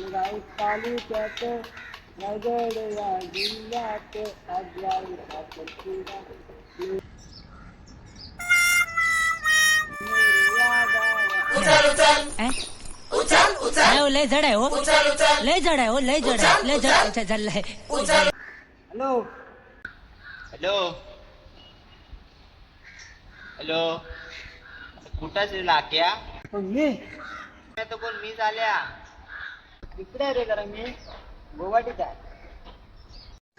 तालुक्यात रायगड या जिल्ह्यात गावात नाही हो लय जड आहे हो. लय जड आहे हो लय जड आहे. लय जड अच्छा चाललंय हॅलो. हॅलो. हॅलो. कुठंच लाक्या? मी? तो कोण मी झाल्या. इकडे आहे रे जरा मी गोवाटीत आहे.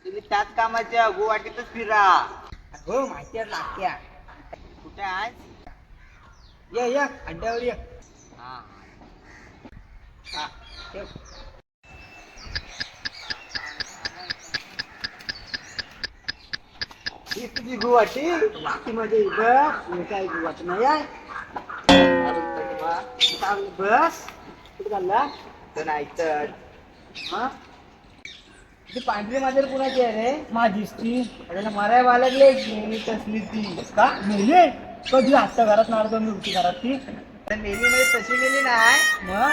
तुम्ही त्याच कामाच्या गुवाहाटीतच फिरा. हो माहिती आहे लाक्या कुठे आज ये ये अड्ड्यावर ये. हा. हा ठेव. ही तुझी गुवाहाटी बाकी मध्ये बस काय गुवाहाटी नाही आहे. बस. कुठे चालला? तर नाही तर हा ती पांढरी माझ्या कुणाची आहे रे? माझीच ती त्याला माराय मी तसली ती. का? मेली कधी आत्ता घरात मारतो मी होती घरात ती? तर नेहमी मध्ये तशी गेली नाही. मग?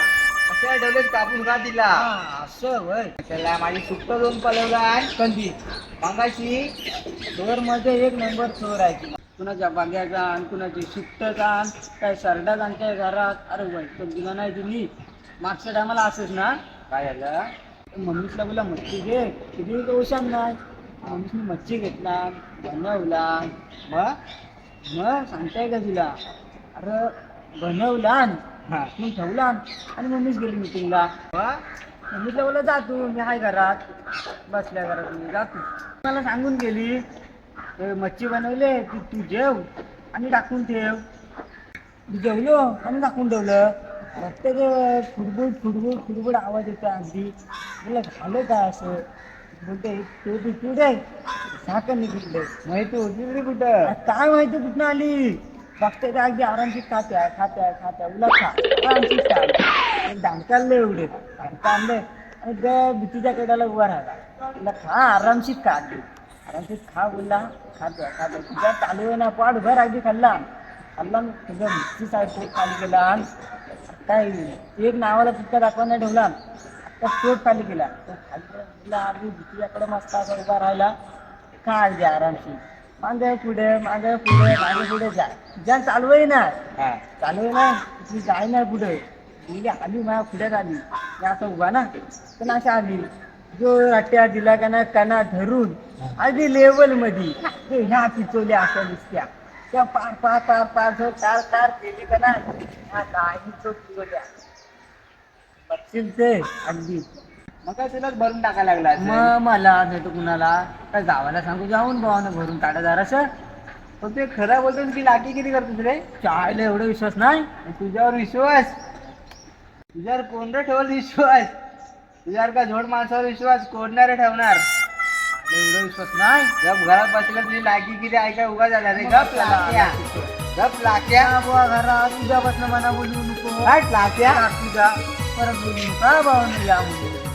अशा कापून का दिला हा, असं वय त्याला माझी सुट्ट दोन पलवला कधी? मागाशी. चोरमध्ये एक नंबर चोर आहे. कुणाच्या बाग्याचा आण कुणाची शिफ्टचा आण काय सरडाच आमच्या घरात. अरे वय तो दिला नाही दिली. मागच्या टायमाला असंच ना? काय झालं? मम्मीला बोला मच्छी घे. किती ओशान नाही मम्मीने मच्छी घेतला बनवला. मग मग सांगताय का तुला? अरे बनवला. मग ठेवला. आणि मम्मीच गेली मिटिंगला मग बोला जा तू. मी हाय घरात. बसल्या घरात मी. जा तू. मला सांगून गेली मच्छी बनवले. ती तू जेव आणि टाकून ठेव. जेवलो आणि टाकून ठेवलं. ते फुडबुड फुडबुड फुडबुड आवाज येतो अगदी. बोला झालं काय असं? बोलते तू तू तू दे साखर निघितले माहिती होती रे कुठं? काय माहिती कुठं आली? बघते ते अगदी आरामशीर खात्या खात्या खात्या. उलट खा. आरामशीर खा. दांडका आणले एवढे. दांडका आणले. आणि ग भीतीच्या कडाला उभा राहिला. तुला खा आरामशीर खा. अगदी आरामशीर खा बोलला. खात्या खात्या तुझ्या चालू आहे ना पाठ भर अगदी खाल्ला. खाल्ला तुझ्या भीती साईड पोट खाली आणि काय एक नावाला पुस्तक दाखवा नाही ठेवला. आता पोट खाली केला. तो खाली गेला अगदी भीतीच्याकडे मस्त असा उभा राहिला. खा अगदी आरामशीर. मागे पुढे मागे पुढे मागे पुढे जा. जा चालवय ना हा. चालवय ना ती जाय नाही पुढे. गेली आली माझ्या पुढ्यात आली. मी असं उभा ना. पण अशी आली. जो रट्ट्या दिला का ना कणा धरून. आधी लेवलमध्ये ह्या पिचोल्या अशा दिसत्या त्या पार पार पार पार जो तार तार केली का ना ह्या काही तो पिचोल्या बघशील ते अगदी मग काय तुलाच भरून टाकायला लागला असेल. मग मला नाही तर कुणाला? काय गावाला सांगू? जाऊन भावानं भरून काढा जरासं. पण ते खरं बोलतोस की लाकी किती करतोस रे चायला एवढा विश्वास नाही. आणि तुझ्यावर विश्वास? तुझ्यावर रे ठेवल विश्वास? तुझ्यावर का झोड माणसावर विश्वास? कोणणारे ठेवणार. एवढा विश्वास नाही? गप घरात बसला तुझी लाकी किती ऐका उगा झाला रे. गप लाक्या. गप लाक्या. बुवा घरात तुझ्यापासून मना बोलू नको. हट लाक्या? तुझा परत बोलू नका. भावानं या मुली